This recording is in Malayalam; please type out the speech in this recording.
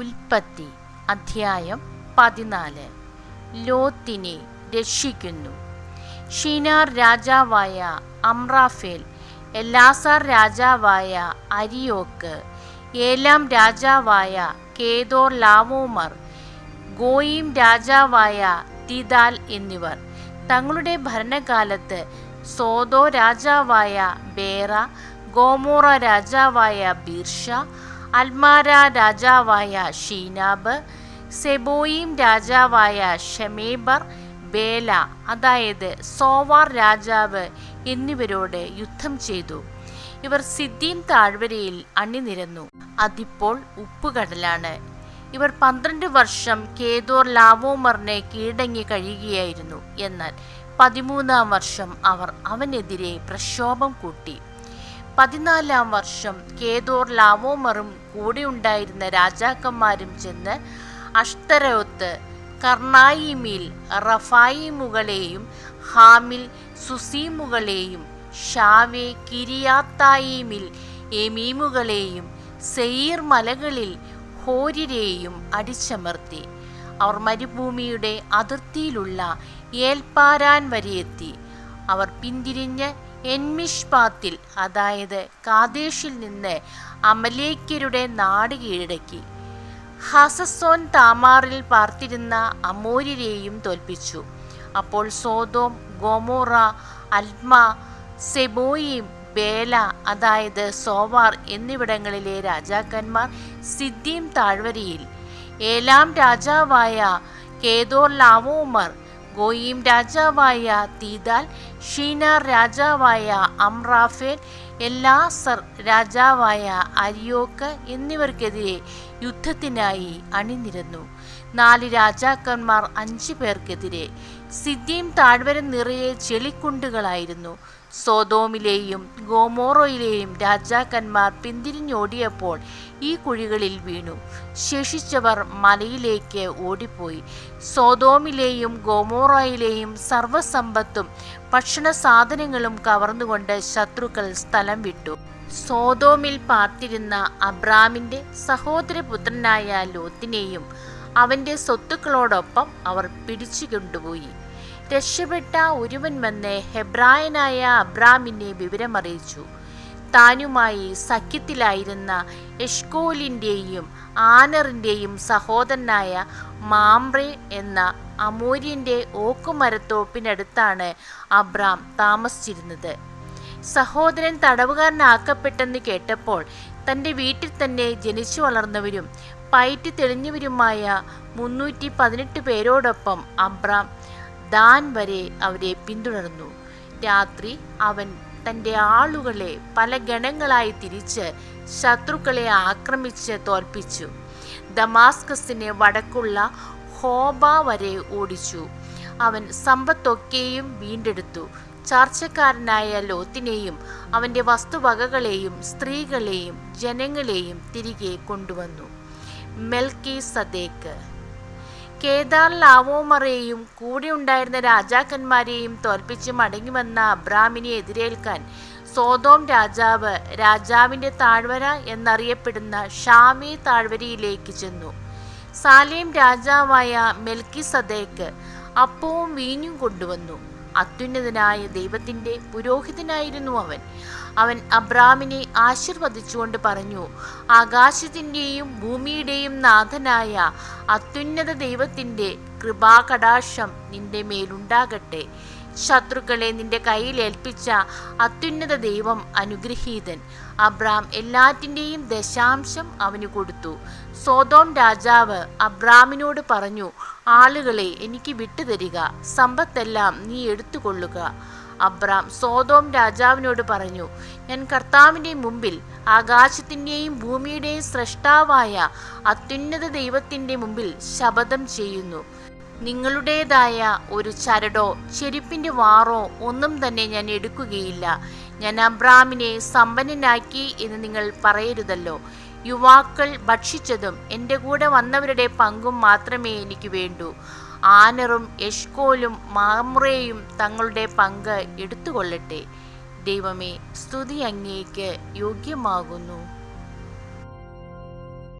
ഉൽപ്പത്തി അധ്യായം പതിനാല്. ലോത്തിനെ രക്ഷിക്കുന്നു. ഷിനാർ രാജാവായ അമ്രാഫേൽ എല്ലാസാർ രാജാവായ അരിയോക്ക് ഏലാം രാജാവായ കേദോർ ലാവോമർ ഗോയിം രാജാവായ തിദാൽ എന്നിവർ. തങ്ങളുടെ ഭരണകാലത്ത് സോദോ രാജാവായ ബേറ ഗോമോറ രാജാവായ ബിർഷ അൽമാര രാജാവായ ഷീനാബ് സെബോയിം രാജാവായ ഷമേബർ ബേല അതായത് സോവാർ രാജാവ് എന്നിവരോട് യുദ്ധം ചെയ്തു. ഇവർ സിദ്ദീം താഴ്വരയിൽ അണിനിരന്നു. അതിപ്പോൾ ഉപ്പുകടലാണ്. ഇവർ പന്ത്രണ്ട് വർഷം കേദോർ ലാവോമറിനെ കീഴടങ്ങി കഴിയുകയായിരുന്നു. എന്നാൽ പതിമൂന്നാം വർഷം അവർ അവനെതിരെ പ്രക്ഷോഭം കൂട്ടി. പതിനാലാം വർഷം കേദോർ ലാവോമറും കൂടെയുണ്ടായിരുന്ന രാജാക്കന്മാരും ചെന്ന് അഷ്തരോത്ത് കർണായിമിൽ റഫായിമുകളെയും ഹാമിൽ സുസീമുകളെയും ഷാവെ കിരിയാത്തായിമിൽ എമീമുകളെയും സെയീർ മലകളിൽ ഹോരിരെയും അടിച്ചമർത്തി. അവർ മരുഭൂമിയുടെ അതിർത്തിയിലുള്ള ഏൽപ്പാരാൻ വരെയെത്തി. അവർ പിന്തിരിഞ്ഞ് എൻമിഷ്പാത്തിൽ അതായത് കാദേശിൽ നിന്ന് അമലേക്കരുടെ നാട് കീഴടക്കി. ഹസസോൻ താമാറിൽ പാർത്തിരുന്ന അമോര്യരെയും തോൽപ്പിച്ചു. അപ്പോൾ Sodom Gomorrah Admah Zeboiim Bela അതായത് സോവാർ എന്നിവിടങ്ങളിലെ രാജാക്കന്മാർ സിദ്ദീം താഴ്വരയിൽ. ഏലാം രാജാവായ കേദോർ ലാവോമർ ഗോയിം രാജാവായ തീദാൽ ഷീനാർ രാജാവായ അംറാഫേൽ എല്ലാസർ രാജാവായ അരിയോക്ക് എന്നിവർക്കെതിരെ യുദ്ധത്തിനായി അണിനിരന്നു. നാല് രാജാക്കന്മാർ അഞ്ചു പേർക്കെതിരെ. സിദ്ദീം താഴ്വര നിറയെ ചെളിക്കുണ്ടുകളായിരുന്നു. സോതോമിലെയും ഗോമോറോയിലെയും രാജാക്കന്മാർ പിന്തിരിഞ്ഞോടിയപ്പോൾ ഈ കുഴികളിൽ വീണു. ശേഷിച്ചവർ മലയിലേക്ക് ഓടിപ്പോയി. സോതോമിലെയും ഗോമോറോയിലെയും സർവസമ്പത്തും ഭക്ഷണ സാധനങ്ങളും കവർന്നുകൊണ്ട് ശത്രുക്കൾ സ്ഥലം വിട്ടു. സോതോമിൽ പാർത്തിരുന്ന അബ്രാമിന്റെ സഹോദരപുത്രനായ ലോത്തിനെയും അവന്റെ സ്വത്തുക്കളോടൊപ്പം അവർ പിടിച്ചു കൊണ്ടുപോയി. രക്ഷപ്പെട്ട ഒരുവൻ വന്ന് ഹെബ്രായനായ അബ്രാമിനെ വിവരമറിയിച്ചു. താനുമായി സഖ്യത്തിലായിരുന്ന എഷ്കോലിന്റെയും ആനറിന്റെയും സഹോദരനായ മാംറെ എന്ന അമൂര്യന്റെ ഓക്കുമരത്തോപ്പിനടുത്താണ് അബ്രാം താമസിച്ചിരുന്നത്. സഹോദരൻ തടവുകാരനാക്കപ്പെട്ടെന്ന് കേട്ടപ്പോൾ തന്റെ വീട്ടിൽ തന്നെ ജനിച്ചു വളർന്നവരും പയറ്റി തെളിഞ്ഞവരുമായ മുന്നൂറ്റി പതിനെട്ട് പേരോടൊപ്പം അബ്രാം ദാൻ വരെ അവരെ പിന്തുടർന്നു. രാത്രി അവൻ തന്റെ ആളുകളെ പല ഗണങ്ങളായി തിരിച്ച് ശത്രുക്കളെ ആക്രമിച്ച് തോൽപ്പിച്ചു. ദമാസ്കസിന് വടക്കുള്ള ഹോബ വരെ ഓടിച്ചു. അവൻ സമ്പത്തൊക്കെയും വീണ്ടെടുത്തു. ചാർച്ചക്കാരനായ ലോത്തിനെയും അവന്റെ വസ്തുവകകളെയും സ്ത്രീകളെയും ജനങ്ങളെയും തിരികെ കൊണ്ടുവന്നു. മെൽക്കി സദേക്ക് കേദാർ കൂടെ ഉണ്ടായിരുന്ന രാജാക്കന്മാരെയും തോൽപ്പിച്ച് മടങ്ങി വന്ന അബ്രാമിനെ എതിരേൽക്കാൻ സോതോം രാജാവ് രാജാവിന്റെ താഴ്വര എന്നറിയപ്പെടുന്ന ഷാമി താഴ്വരയിലേക്ക് ചെന്നു. സാലേം രാജാവായ മെൽക്കി സദേക്ക് അപ്പവും വീഞ്ഞും കൊണ്ടുവന്നു. അത്യുന്നതനായ ദൈവത്തിന്റെ പുരോഹിതനായിരുന്നു അവൻ. അവൻ അബ്രാമിനെ ആശീർവദിച്ചുകൊണ്ട് പറഞ്ഞു ആകാശത്തിന്റെയും ഭൂമിയുടെയും നാഥനായ അത്യുന്നത ദൈവത്തിന്റെ കൃപാകടാക്ഷം നിന്റെ മേലുണ്ടാകട്ടെ. ശത്രുക്കളെ നിന്റെ കയ്യിൽ ഏൽപ്പിച്ച അത്യുന്നത ദൈവം അനുഗ്രഹീതൻ. അബ്രാം എല്ലാറ്റിന്റെയും ദശാംശം അവന് കൊടുത്തു. സോതോം രാജാവ് അബ്രാമിനോട് പറഞ്ഞു ആളുകളെ എനിക്ക് വിട്ടുതരിക. സമ്പത്തെല്ലാം നീ എടുത്തുകൊള്ളുക. അബ്രാം സോതോം രാജാവിനോട് പറഞ്ഞു ഞാൻ കർത്താവിന്റെ മുമ്പിൽ ആകാശത്തിന്റെയും ഭൂമിയുടെയും സൃഷ്ടാവായ അത്യുന്നത ദൈവത്തിന്റെ മുമ്പിൽ ശപഥം ചെയ്യുന്നു. നിങ്ങളുടേതായ ഒരു ചരടോ ചെരുപ്പിന്റെ വാറോ ഒന്നും തന്നെ ഞാൻ എടുക്കുകയില്ല. ഞാൻ അബ്രാമിനെ സമ്പന്നനാക്കി എന്ന് നിങ്ങൾ പറയരുതല്ലോ. യുവാക്കൾ ഭക്ഷിച്ചതും എന്റെ കൂടെ വന്നവരുടെ പങ്കും മാത്രമേ എനിക്ക് വേണ്ടൂ. ആനറും യഷ്കോലും മാമ്രയും തങ്ങളുടെ പങ്ക് എടുത്തുകൊള്ളട്ടെ. ദൈവമേ സ്തുതി അങ്ങേക്ക് യോഗ്യമാകുന്നു.